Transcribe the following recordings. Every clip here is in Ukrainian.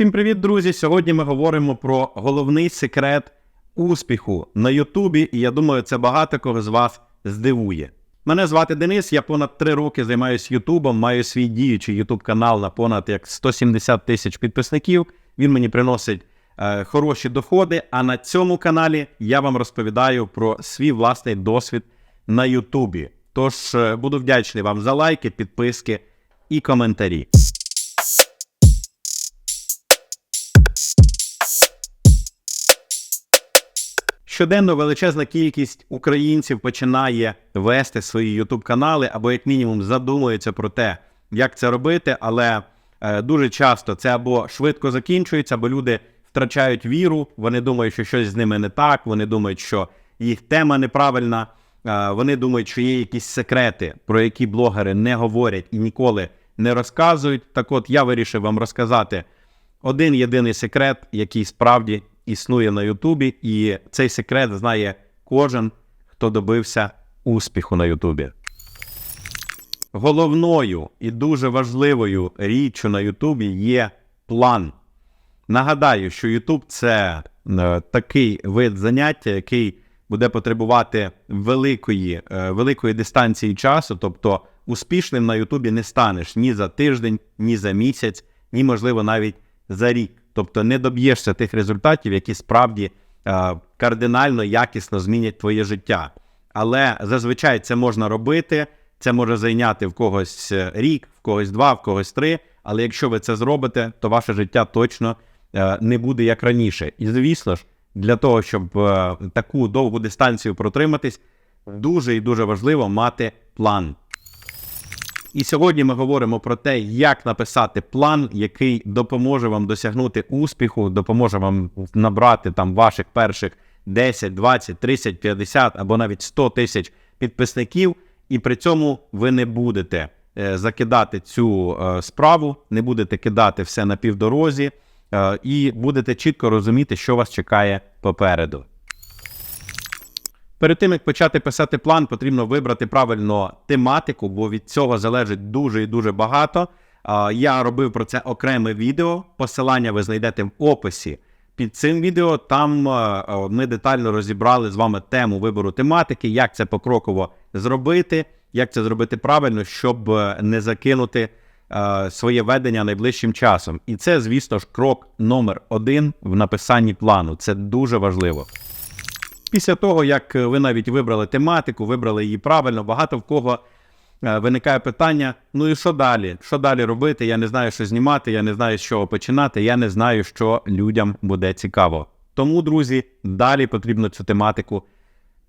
Всім привіт, друзі! Сьогодні ми говоримо про головний секрет успіху на Ютубі, і я думаю, це багато кого з вас здивує. Мене звати Денис, я понад три роки займаюся Ютубом, маю свій діючий Ютуб канал на понад як 170 тисяч підписників. Він мені приносить е, хороші доходи. А на цьому каналі я вам розповідаю про свій власний досвід на Ютубі. Тож е, буду вдячний вам за лайки, підписки і коментарі. Щоденно величезна кількість українців починає вести свої youtube канали або як мінімум задумується про те, як це робити, але е, дуже часто це або швидко закінчується, або люди втрачають віру, вони думають, що щось з ними не так, вони думають, що їх тема неправильна, е, вони думають, що є якісь секрети, про які блогери не говорять і ніколи не розказують. Так от я вирішив вам розказати один єдиний секрет, який справді існує на Ютубі, і цей секрет знає кожен, хто добився успіху на Ютубі. Головною і дуже важливою річчю на Ютубі є план. Нагадаю, що Ютуб це е, такий вид заняття, який буде потребувати великої, е, великої дистанції часу, тобто успішним на Ютубі не станеш ні за тиждень, ні за місяць, ні, можливо, навіть за рік. Тобто не доб'єшся тих результатів, які справді е, кардинально якісно змінять твоє життя. Але зазвичай це можна робити, це може зайняти в когось е, рік, в когось два, в когось три. Але якщо ви це зробите, то ваше життя точно е, не буде як раніше. І звісно ж, для того, щоб таку довгу дистанцію протриматись, дуже і дуже важливо мати план. І сьогодні ми говоримо про те, як написати план, який допоможе вам досягнути успіху, допоможе вам набрати там ваших перших 10, 20, 30, 50 або навіть 100 тисяч підписників, і при цьому ви не будете е, закидати цю е, справу, не будете кидати все на півдорозі, е, і будете чітко розуміти, що вас чекає попереду. Перед тим як почати писати план, потрібно вибрати правильно тематику, бо від цього залежить дуже і дуже багато. Я робив про це окреме відео. Посилання ви знайдете в описі під цим відео. Там ми детально розібрали з вами тему вибору тематики, як це покроково зробити, як це зробити правильно, щоб е, не закинути своє ведення найближчим часом. І це, звісно ж, крок номер один в написанні плану. Це дуже важливо. Після того, як ви навіть вибрали тематику, вибрали її правильно, багато в кого е, виникає питання: ну і що далі? Що далі робити? Я не знаю, що знімати, я не знаю, з чого починати, я не знаю, що людям буде цікаво. Тому, друзі, далі потрібно цю тематику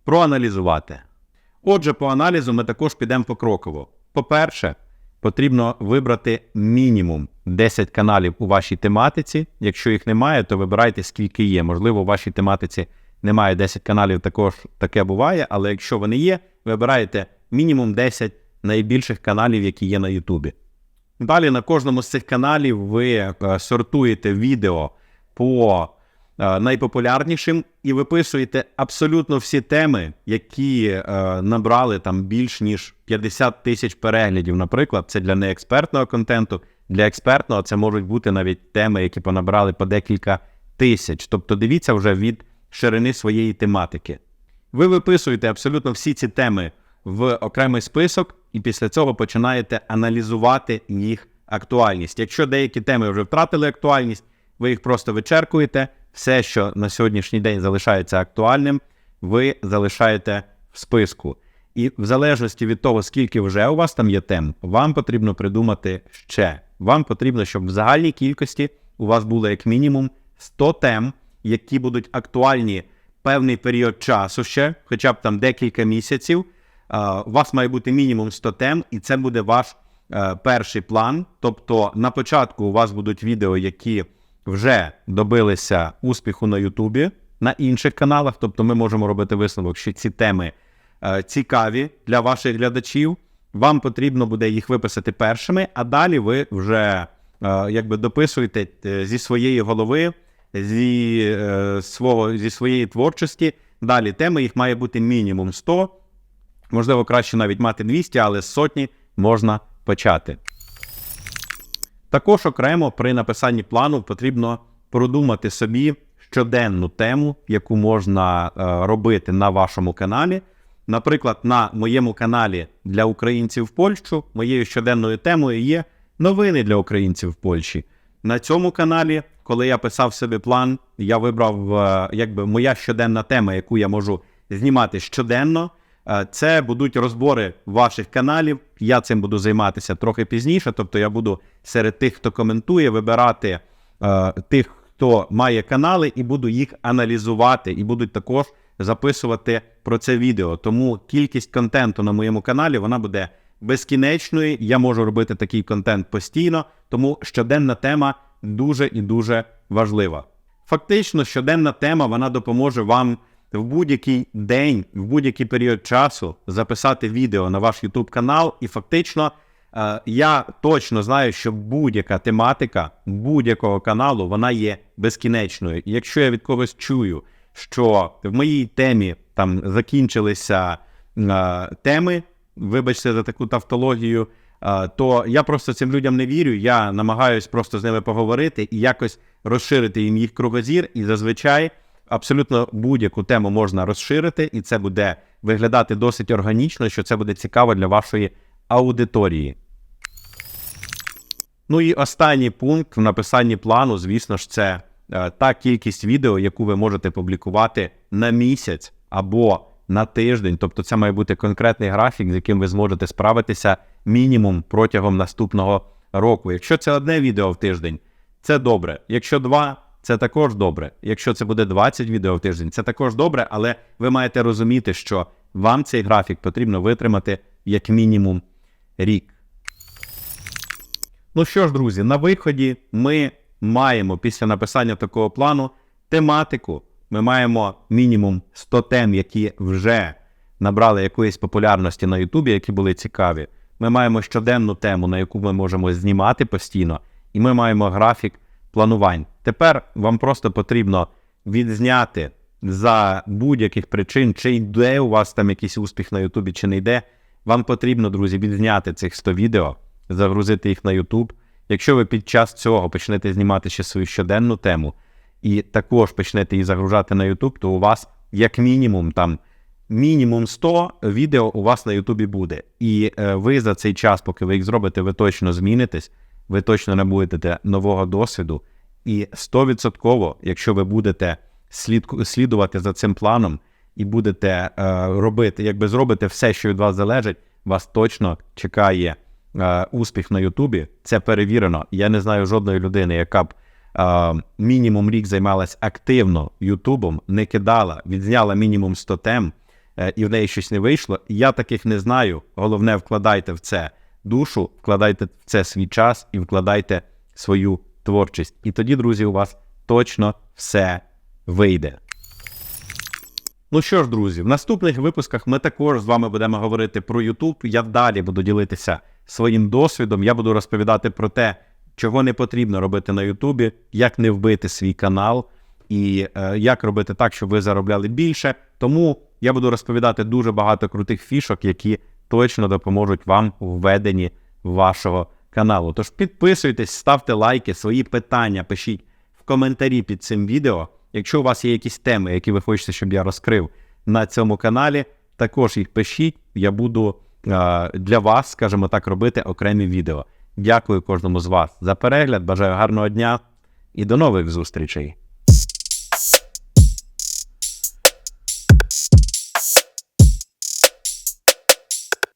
проаналізувати. Отже, по аналізу ми також підемо покроково. По-перше, потрібно вибрати мінімум 10 каналів у вашій тематиці. Якщо їх немає, то вибирайте скільки є. Можливо, у вашій тематиці немає 10 каналів, також таке буває, але якщо вони є, вибираєте мінімум 10 найбільших каналів, які є на Ютубі. Далі на кожному з цих каналів ви е, сортуєте відео по е, найпопулярнішим і виписуєте абсолютно всі теми, які е, набрали там більш ніж 50 тисяч переглядів. Наприклад, це для неекспертного контенту. Для експертного це можуть бути навіть теми, які понабрали по декілька тисяч. Тобто дивіться вже від ширини своєї тематики. Ви виписуєте абсолютно всі ці теми в окремий список, і після цього починаєте аналізувати їх актуальність. Якщо деякі теми вже втратили актуальність, ви їх просто вичеркуєте. Все, що на сьогоднішній день залишається актуальним, ви залишаєте в списку. І в залежності від того, скільки вже у вас там є тем, вам потрібно придумати ще. Вам потрібно, щоб в загальній кількості у вас було як мінімум 100 тем, які будуть актуальні певний період часу ще, хоча б там декілька місяців. У вас має бути мінімум 100 тем, і це буде ваш е, перший план. Тобто на початку у вас будуть відео, які вже добилися успіху на Ютубі, на інших каналах. Тобто ми можемо робити висновок, що ці теми е, цікаві для ваших глядачів. Вам потрібно буде їх виписати першими, а далі ви вже е, якби дописуєте зі своєї голови зі е, свого, зі своєї творчості. Далі теми їх має бути мінімум 100, можливо, краще навіть мати 200, але з сотні можна почати. Також окремо при написанні плану потрібно продумати собі щоденну тему, яку можна е, робити на вашому каналі. Наприклад, на моєму каналі для українців в Польщу моєю щоденною темою є новини для українців в Польщі. На цьому каналі, коли я писав собі план, я вибрав е, якби моя щоденна тема, яку я можу знімати щоденно. Е, Це будуть розбори ваших каналів. Я цим буду займатися трохи пізніше. Тобто я буду серед тих, хто коментує, вибирати е, тих, хто має канали, і буду їх аналізувати, і будуть також записувати про це відео. Тому кількість контенту на моєму каналі вона буде безкінечною. Я можу робити такий контент постійно, тому щоденна тема дуже і дуже важлива. Фактично, щоденна тема вона допоможе вам в будь-який день, в будь-який період часу записати відео на ваш YouTube канал, і фактично е, я точно знаю, що будь-яка тематика будь-якого каналу вона є безкінечною. І якщо я від когось чую, що в моїй темі там закінчилися е, теми, вибачте за таку тавтологію, то я просто цим людям не вірю. Я намагаюсь просто з ними поговорити і якось розширити їм їх кругозір. І зазвичай абсолютно будь-яку тему можна розширити, і це буде виглядати досить органічно, що це буде цікаво для вашої аудиторії. Ну і останній пункт в написанні плану, звісно ж, це е, та кількість відео, яку ви можете публікувати на місяць або на тиждень. Тобто, це має бути конкретний графік, з яким ви зможете справитися мінімум протягом наступного року. Якщо це одне відео в тиждень, це добре. Якщо два, це також добре. Якщо це буде 20 відео в тиждень, це також добре, але ви маєте розуміти, що вам цей графік потрібно витримати як мінімум рік. Ну що ж, друзі, на виході ми маємо після написання такого плану тематику. Ми маємо мінімум 100 тем, які вже набрали якоїсь популярності на Ютубі, які були цікаві. Ми маємо щоденну тему, на яку ми можемо знімати постійно, і ми маємо графік планувань. Тепер вам просто потрібно відзняти за будь-яких причин, чи йде у вас там якийсь успіх на Ютубі, чи не йде. Вам потрібно, друзі, відзняти цих 100 відео, загрузити їх на YouTube. Якщо ви під час цього почнете знімати ще свою щоденну тему і також почнете її загружати на YouTube, то у вас як мінімум там мінімум 100 відео у вас на YouTube буде. І е, ви за цей час, поки ви їх зробите, ви точно змінитесь, ви точно набудете нового досвіду. І 100%, якщо ви будете слід, слідувати за цим планом і будете е, робити, якби зробите все, що від вас залежить, вас точно чекає е, успіх на Ютубі. Це перевірено. Я не знаю жодної людини, яка б мінімум рік займалась активно Ютубом, не кидала, відзняла мінімум 100 тем, е, і в неї щось не вийшло. Я таких не знаю. Головне, вкладайте в це душу, вкладайте в це свій час і вкладайте свою творчість. І тоді, друзі, у вас точно все вийде. Ну що ж, друзі, в наступних випусках ми також з вами будемо говорити про YouTube. Я далі буду ділитися своїм досвідом. Я буду розповідати про те, чого не потрібно робити на Ютубі, як не вбити свій канал і е, як робити так, щоб ви заробляли більше. Тому я буду розповідати дуже багато крутих фішок, які точно допоможуть вам у введенні вашого каналу. Тож підписуйтесь, ставте лайки, свої питання пишіть в коментарі під цим відео. Якщо у вас є якісь теми, які ви хочете, щоб я розкрив на цьому каналі, також їх пишіть. Я буду е, для вас, скажімо так, робити окремі відео. Дякую кожному з вас за перегляд. Бажаю гарного дня і до нових зустрічей.